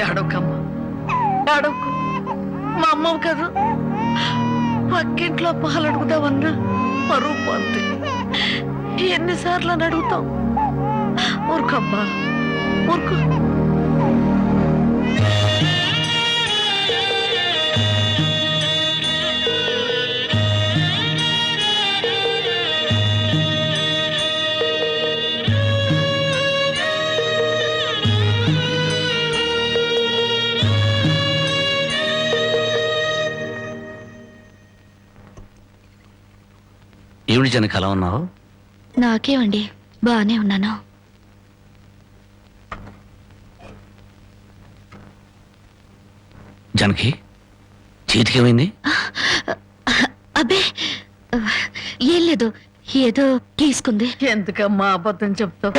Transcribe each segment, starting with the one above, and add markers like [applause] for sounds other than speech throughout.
ఏడవకమ్మా. ఏడవకు. మా అమ్మవు కాదు. పక్కింట్లో పాలు అడుగుదామన్నా మరువు పోద్ది ఎన్నిసార్లు అని అడుగుతాం ఊరుకమ్మా. ఊరుకో. ఏమిటి జనక అలా ఉన్నావు? నాకేమండి బానే ఉన్నాను. జనకి చేతికేమైంది? అబ్బే ఏం లేదు ఏదో గీసుకుంది. ఎందుకమ్మా అబద్ధం చెప్తావు?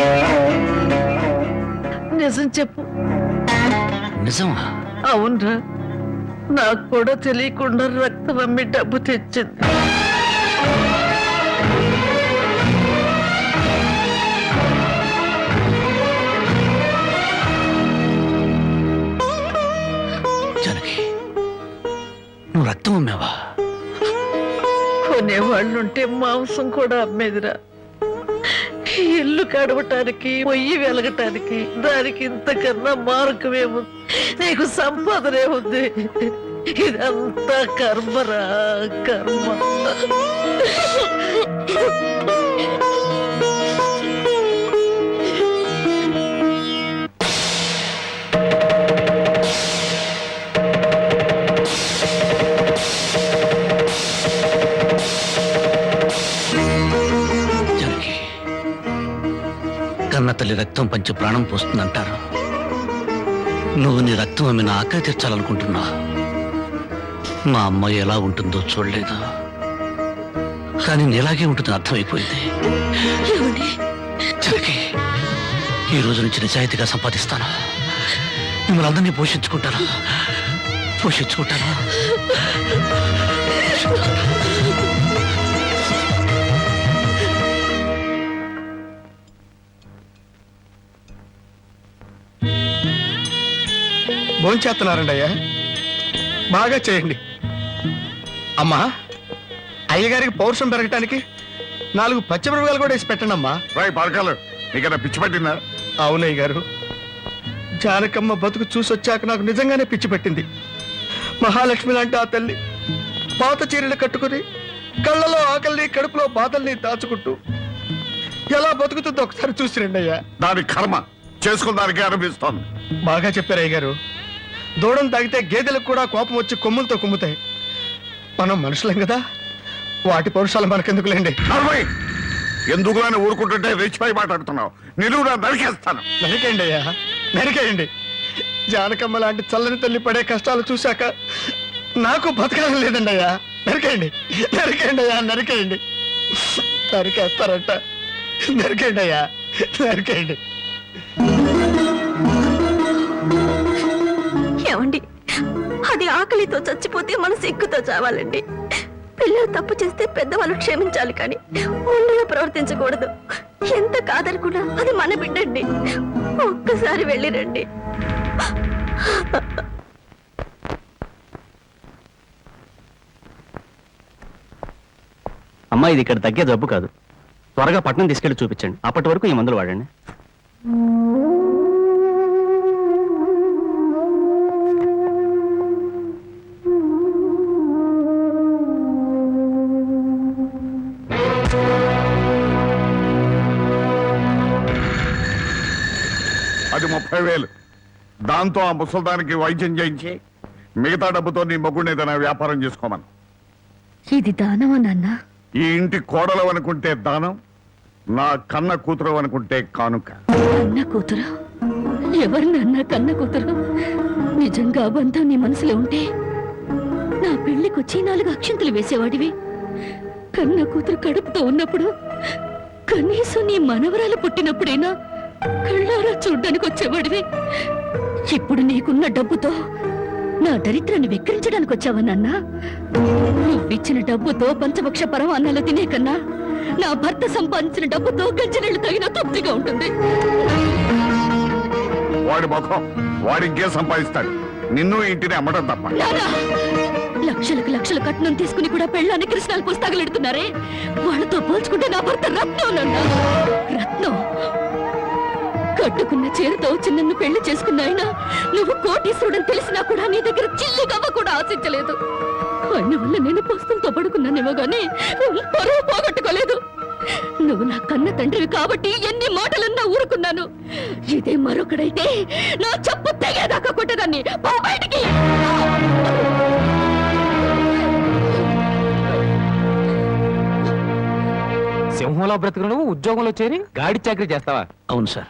నిజం చెప్పు. నిజమా? అవునరా నాకు కూడా తెలియకుండా రక్తం అమ్మి డబ్బు తెచ్చింది. నువ్వు రక్తం అమ్మావా కొనేవాళ్ళుంటే మాంసం కూడా అమ్మేదిరా. ఇల్లు కడవటానికి పొయ్యి వెలగటానికి దానికి ఇంతకన్నా మార్గమేముంది నీకు సంపాదనేముంది ఇదంతా కర్మరా కర్మ. కన్న తల్లి రక్తం పంచి ప్రాణం పోస్తుందంటారు? నువ్వు నీ రక్తం అమ్మిన ఆకలి తీర్చాలనుకుంటున్నా. మా అమ్మ ఎలా ఉంటుందో చూడలేదు? కానీ నీలాగే ఉంటుందని అర్థమైపోయింది. జనకి ఈ రోజు నుంచి నిజాయితీగా సంపాదిస్తాను. మిమ్మల్ని అందరినీ పోషించుకుంటాను పోషించుకుంటాను [laughs] భోంచేస్తున్నారండి అయ్యా బాగా చేయండి. అమ్మా అయ్యగారికి పౌరుషం పెరగటానికి నాలుగు పచ్చిమిరపకాయలు కూడా వేసి పెట్టండి అమ్మా. రాయ్ నీకన్నా పిచ్చి పట్టిందా? అవునయ్య గారు జానకమ్మ బతుకు చూసొచ్చాక నాకు నిజంగానే పిచ్చి పెట్టింది. మహాలక్ష్మి లాంటి ఆ తల్లి పాత చీరలు కట్టుకుని కళ్ళలో ఆకలిని కడుపులో బాధల్ని దాచుకుంటూ ఎలా బతుకుతుందో ఒకసారి చూసి రండి అయ్యా దాని కర్మ చేసుకున్న దానికి అనిపిస్తోంది బాగా చెప్పారు అయ్య గారు దూడం తాగితే గేదెలకు కూడా కోపం వచ్చి కొమ్ములతో కుమ్ముతాయి. మనం మనుషులం కదా. వాటి పౌరుషాలు మనకెందుకులేండి? నలభై ఎందుకులని ఊరుకుంటుంటే రెచ్చిపోయి మాట్లాడుతున్నావు? నిలువునా నరికేస్తాను. నరికేయండి అయ్యా నరికేయండి. జానకమ్మ లాంటి చల్లని తల్లి పడే కష్టాలు చూశాక నాకు బతకాలని లేదండి అయ్యా. నరికేయండి నరికేయండి అయ్యా నరికేయండి. నరికేస్తారంట. నరికేయండి అయ్యా నరికేయండి. ఏమండి అది ఆకలితో చచ్చిపోతే మన సిగ్గుతో చావాలండి. పిల్లలు తప్పు చేస్తే పెద్దవాళ్ళు క్షమించాలి కానీ ఒళ్ళుగా ప్రవర్తించకూడదు. ఎంత కాదనుకున్నా అది మన బిడ్డండి. ఒక్కసారి వెళ్ళిరండి అమ్మా ఇది ఇక్కడ తగ్గే జబ్బు కాదు. త్వరగా పట్నం తీసుకెళ్ళి చూపించండి. అప్పటి వరకు ఈ మందులు వాడండి. అది ముప్పై వేలు. దాంతో ఆ ముసల్దానికి వైద్యం చేయించి మిగతా డబ్బుతో నీ మొగ్గుని ఏదైనా వ్యాపారం చేసుకోమను. ఇది దానమా నాన్న? ఈ ఇంటి కోడలు అనుకుంటే దానం నా కన్న కూతురు అనుకుంటే కానుక. కన్న కూతురు? ఎవరు నాన్న కన్న కూతురు? నిజంగా బంధం నీ మనసులో ఉంటే నా పెళ్ళికొచ్చి నాలుగు అక్షంతలు వేసేవాడివి. కన్న కూతురు కడుపుతో ఉన్నప్పుడు కనీసం నీ మనవరాలు పుట్టినప్పుడైనా కళ్ళారా చూడ్డానికి వచ్చేవాడివి. ఇప్పుడు నీకున్న డబ్బుతో నా దరిద్రాన్ని వెక్కిరించడానికి వచ్చావా నాన్న? నువ్విచ్చిన డబ్బుతో పంచభక్ష పరమాన్నాలు తినే కన్నా నా భర్త సంపాదించిన డబ్బుతో గంజినీళ్ళు తగిన తృప్తిగా ఉంటుంది. వాడి ముఖం వాడి ఇంకేం సంపాదిస్తాడు? నిన్ను ఇంటిని అమ్మడం తప్ప. లక్షలకు లక్షలు కట్నం తీసుకుని కూడా పెళ్ళాన్ని కృష్ణాలు పుస్తకాలెడుతున్నారే వాళ్ళతో పోల్చుకుంటే నా భర్త రత్నం రత్నం? కట్టుకున్న చీరతో వచ్చి నన్ను పెళ్ళి చేసుకున్న ఆయన నువ్వు కోటీశ్వరుడని తెలిసినా కూడా నీ దగ్గర చిల్లి గవ్వ కూడా ఆశించలేదు. ఆయన వల్ల నేను పుస్తకంతో పడుకున్నానేమో గానీ పరువు పోగొట్టుకోలేదు. నువ్వు నా కన్న తండ్రివి కాబట్టి ఎన్ని మాటలన్నా ఊరుకున్నాను. ఇదే మరొకడైతే నా చెప్పు తెగేదాకా కొట్టేదాన్ని. పో బయటికి! సింహంలో బ్రతుకు నువ్వు ఉద్యోగంలో చేరి గాడి చాకరీ చేస్తావా? అవును సార్.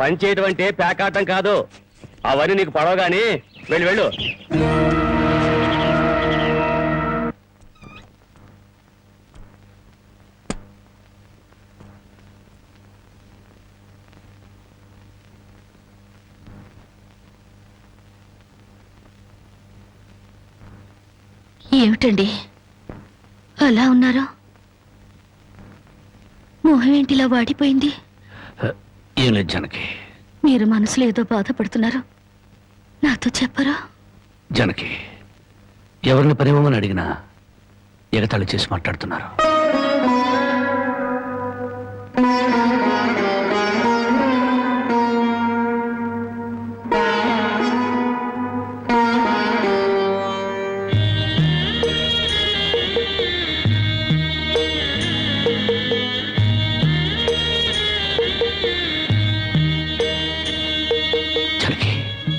పని చేయడం అంటే పేకాటం కాదు. అవన్నీ నీకు పడవగాని వెళ్ళు వెళ్ళు. ఏమిటండి? అలా ఉన్నారా? మొహం ఏంటిలా వాడిపోయింది? ఏం లేదు జనకి. మీరు మనసులో ఏదో బాధపడుతున్నారు. నాతో చెప్పరా? జనకి ఎవరిని పని ఇవ్వమని అడిగినా ఎగతాళి చేసి మాట్లాడుతున్నారు.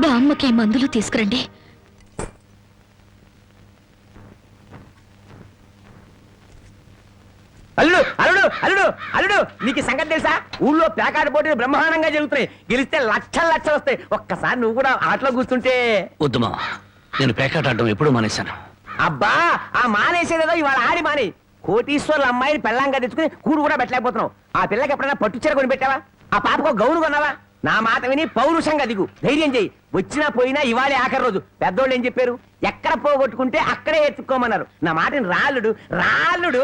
బామ్మకి మందులు తీసుకురండి. అల్లుడు అల్లుడు అల్లుడు అల్లుడు నీకు ఈ సంగతి తెలుసా? ఊళ్ళో ప్యాకాట్ పోటీలు బ్రహ్మాండంగా జరుగుతున్నాయి. గెలిస్తే లక్షలు లక్షలు వస్తాయి. ఒక్కసారి నువ్వు కూడా ఆటలో కూర్చుంటే. వద్దుమా నేను పేకాట ఆడడం ఎప్పుడూ మానేశాను. అబ్బా ఆ మానేసేదేదో ఇవాళ ఆడి మాని. కోటీశ్వర్ల అమ్మాయిని పెళ్ళంగా తెచ్చుకుని కూడు కూడా పెట్టలేకపోతున్నావు. ఆ పిల్లకి ఎప్పుడైనా పట్టు చీర కొని పెట్టావా ఆ పాపకు గౌను కొన్నావా? నా మాట విని పౌరుషంగా దిగు. ధైర్యం చెయ్యి వచ్చినా పోయినా ఇవాళే ఆఖరి రోజు. పెద్దోళ్ళు ఏం చెప్పారు? ఎక్కడ పోగొట్టుకుంటే అక్కడే ఎత్తుక్కోమన్నారు నా మాటని రాళ్ళుడు రాళ్ళుడు